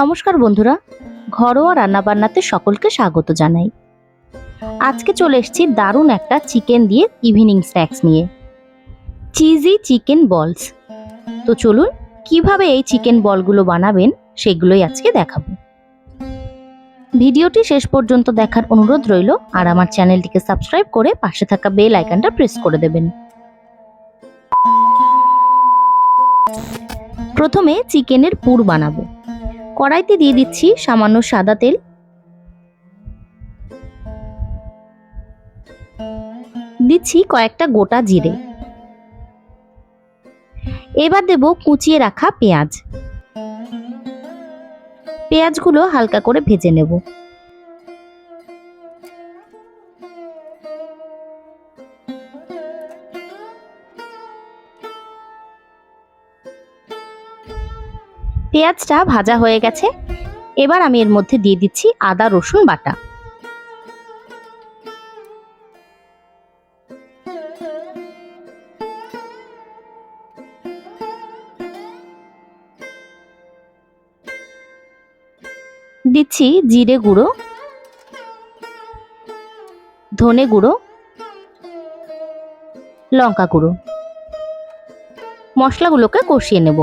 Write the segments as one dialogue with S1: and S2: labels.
S1: নমস্কার বন্ধুরা, ঘরোয়া রান্নাবান্নাতে সকলকে স্বাগত জানাই। আজকে চলে এসেছি দারুণ একটা চিকেন দিয়ে ইভিনিং স্ন্যাক্স নিয়ে। চিজি চিকেন বলস তো চলুন, কীভাবে এই চিকেন বলগুলো বানাবেন সেগুলোই আজকে দেখাবো। ভিডিওটি শেষ পর্যন্ত দেখার অনুরোধ রইল, আর আমার চ্যানেলটিকে সাবস্ক্রাইব করে পাশে থাকা বেল আইকনটা প্রেস করে দেবেন। প্রথমে চিকেনের পুর বানাবো। কড়াইতে দিয়ে দিচ্ছি সামান্য সাদা তেল। দিচ্ছি কয়েকটা গোটা জিরে। এবার দেব কুচিয়ে রাখা পেঁয়াজ। পেঁয়াজগুলো হালকা করে ভেজে নেব। পেঁয়াজটা ভাজা হয়ে গেছে। এবার আমি এর মধ্যে দিয়ে দিচ্ছি আদা, রসুন বাটা। দিচ্ছি জিরে গুঁড়ো, ধনে গুঁড়ো, লঙ্কা গুঁড়ো। মশলাগুলোকে কষিয়ে নেব।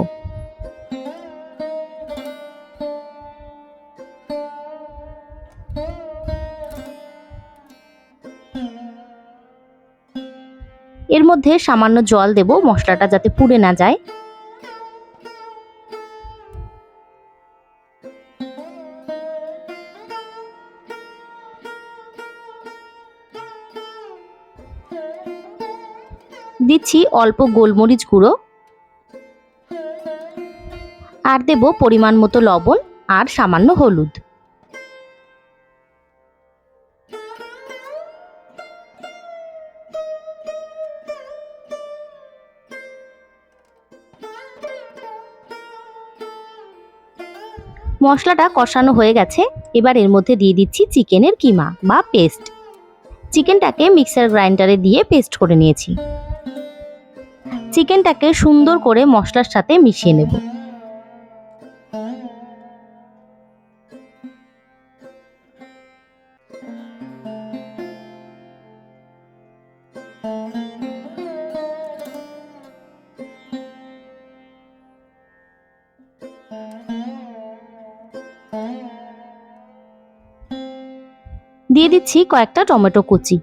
S1: এর মধ্যে সামান্য জল দেব, মশলাটা যাতে পুড়ে না যায়। দিচ্ছি অল্প গোলমরিচ গুঁড়ো। আর দেব পরিমাণ মতো লবণ আর সামান্য হলুদ। মশলাটা কষানো হয়ে গেছে। এবার এর মধ্যে দিয়ে দিচ্ছি চিকেনের কিমা বা পেস্ট। চিকেনটাকে মিক্সার গ্রাইন্ডারে দিয়ে পেস্ট করে নিয়েছি। চিকেনটাকে সুন্দর করে মশলার সাথে মিশিয়ে নেব। দিয়ে দিচ্ছি কয়েকটা টমেটো কুচি।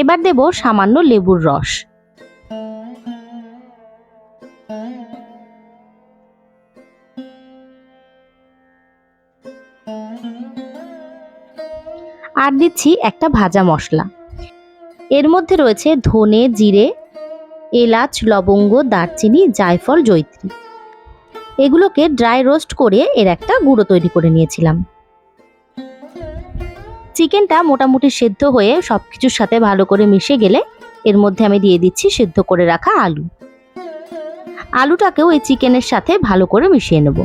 S1: এবার দেব সামান্য লেবুর রস। আর দিচ্ছি একটা ভাজা মশলা। এর মধ্যে রয়েছে ধনে, জিরে, এলাচ, লবঙ্গ, দারচিনি, জায়ফল জৈত্রী এগুলোকে ড্রাই রোস্ট করে এর একটা গুঁড়ো তৈরি করে নিয়েছিলাম। চিকেনটা মোটামুটি সেদ্ধ হয়ে সব কিছুর সাথে ভালো করে মিশে গেলে এর মধ্যে আমি দিয়ে দিচ্ছি সেদ্ধ করে রাখা আলু। আলুটাকেও এই চিকেনের সাথে ভালো করে মিশিয়ে নেব।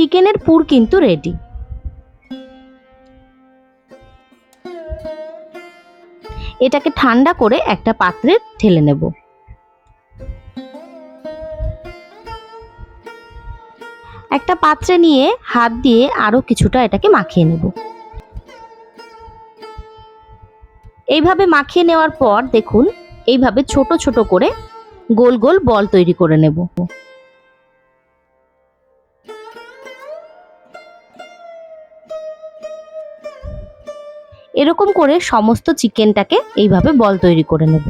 S1: চিকেনের পুর কিন্তু রেডি এটাকে ঠান্ডা করে একটা পাত্রে ঢেলে নেব। একটা পাত্রে নিয়ে হাত দিয়ে আরও কিছুটা এটাকে মাখিয়ে নেব। এইভাবে মাখিয়ে নেওয়ার পর দেখুন, এইভাবে ছোট ছোট করে গোল গোল বল তৈরি করে নেব। এরকম করে সমস্ত চিকেনটাকে এইভাবে বল তৈরি করে নেব।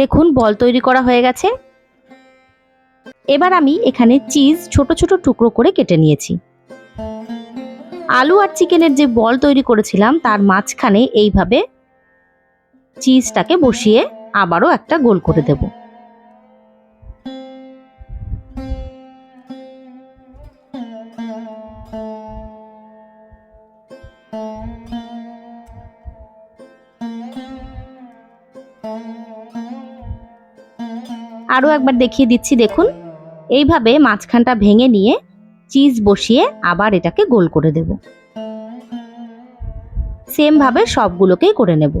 S1: দেখুন, বল তৈরি করা হয়ে গেছে। এবার আমি এখানে চিজ ছোট ছোট টুকরো করে কেটে নিয়েছি। আলু আর চিকেনের যে বল তৈরি করেছিলাম, তার মাঝখানে এইভাবে চিজটাকে বসিয়ে আবারও একটা গোল করে দেব। আরও একবার দেখিয়ে দিচ্ছি, দেখুন। এইভাবে মাঝখানটা ভেঙে নিয়ে চিজ বসিয়ে আবার এটাকে গোল করে দেব। সেম ভাবে সবগুলোকেই করে নেব।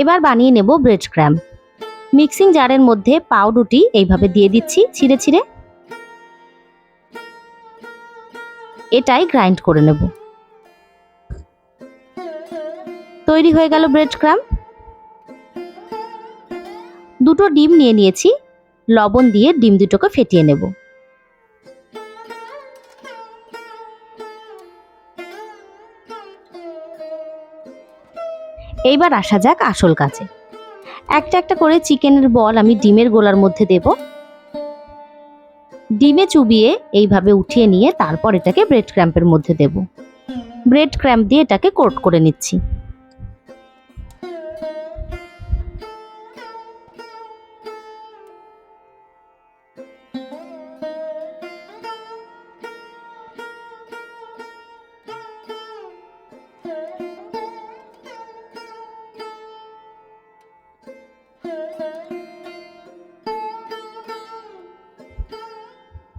S1: এবার বানিয়ে নেব ব্রেড ক্র্যাম। মিক্সিং জারের মধ্যে পাউরুটি এইভাবে দিয়ে দিচ্ছি, ছিঁড়ে ছিঁড়ে। এটাই গ্রাইন্ড করে নেব। তৈরি হয়ে গেল ব্রেড ক্রাম দুটো ডিম নিয়ে নিয়েছি, লবণ দিয়ে ডিম দুটোকে ফেটিয়ে নেব। এইবার আসা যাক আসল কাজে। একটা একটা করে চিকেনের বল আমি ডিমের গোলার মধ্যে দেব। ডিমে চুবিয়ে এইভাবে উঠিয়ে নিয়ে তারপর এটাকে ব্রেড ক্র্যাম্পের মধ্যে দেব। ব্রেড ক্র্যাম্প দিয়ে এটাকে কোট করে নিচ্ছি।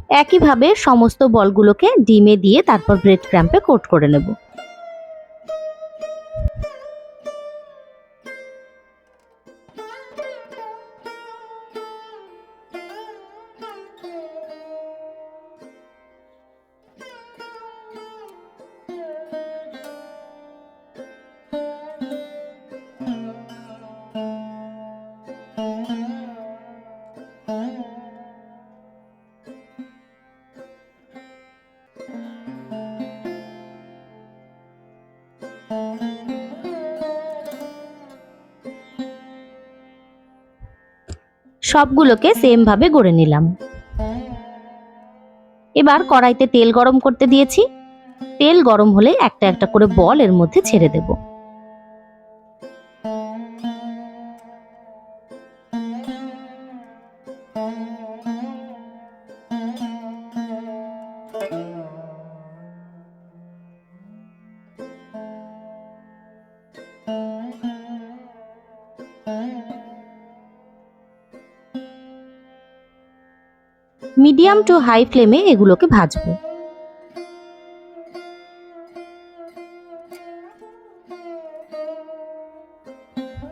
S1: একইভাবে সমস্ত বলগুলোকে ডিমে দিয়ে তারপর ব্রেড ক্র্যাম্পে কোট করে নেব। সবগুলোকে সেম ভাবে গড়ে নিলাম। এবার কড়াইতে তেল গরম করতে দিয়েছি। তেল গরম হলে একটা একটা করে বল এর মধ্যে ছেড়ে দেব। মিডিয়াম টু হাই ফ্লেমে এগুলোকে ভাজবো।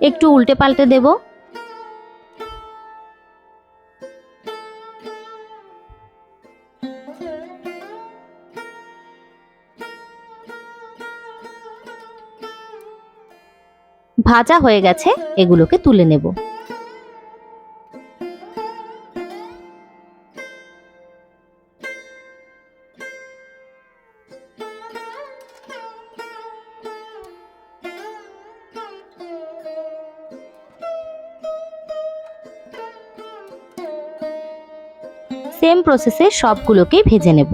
S1: একটু উল্টে পাল্টে দেব। ভাজা হয়ে গেছে, এগুলোকে তুলে নেব। সেম প্রসেসে সবগুলোকেই ভেজে নেব।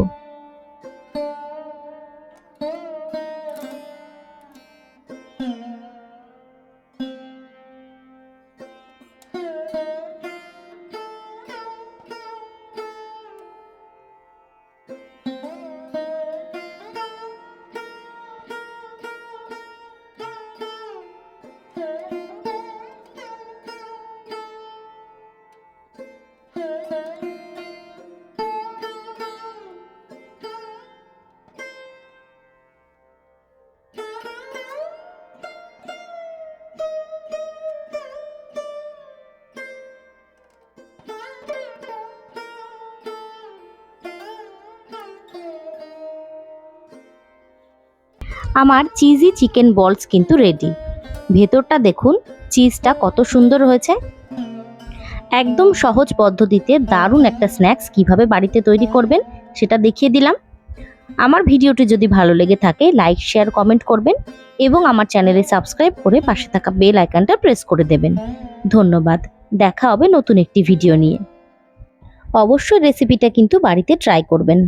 S1: আমার চিজি চিকেন বলস কিন্তু রেডি ভেতরটা দেখুন চিজটা কত সুন্দর হয়েছে। একদম সহজ পদ্ধতিতে দারুণ একটা স্ন্যাক্স কীভাবে বাড়িতে তৈরি করবেন, সেটা দেখিয়ে দিলাম। আমার ভিডিওটি যদি ভালো লেগে থাকে লাইক শেয়ার কমেন্ট করবেন এবং আমার চ্যানেলে সাবস্ক্রাইব করে পাশে থাকা বেল আইকনটা প্রেস করে দেবেন। ধন্যবাদ। দেখা হবে নতুন একটি ভিডিও নিয়ে। অবশ্যই রেসিপিটা কিন্তু বাড়িতে ট্রাই করবেন।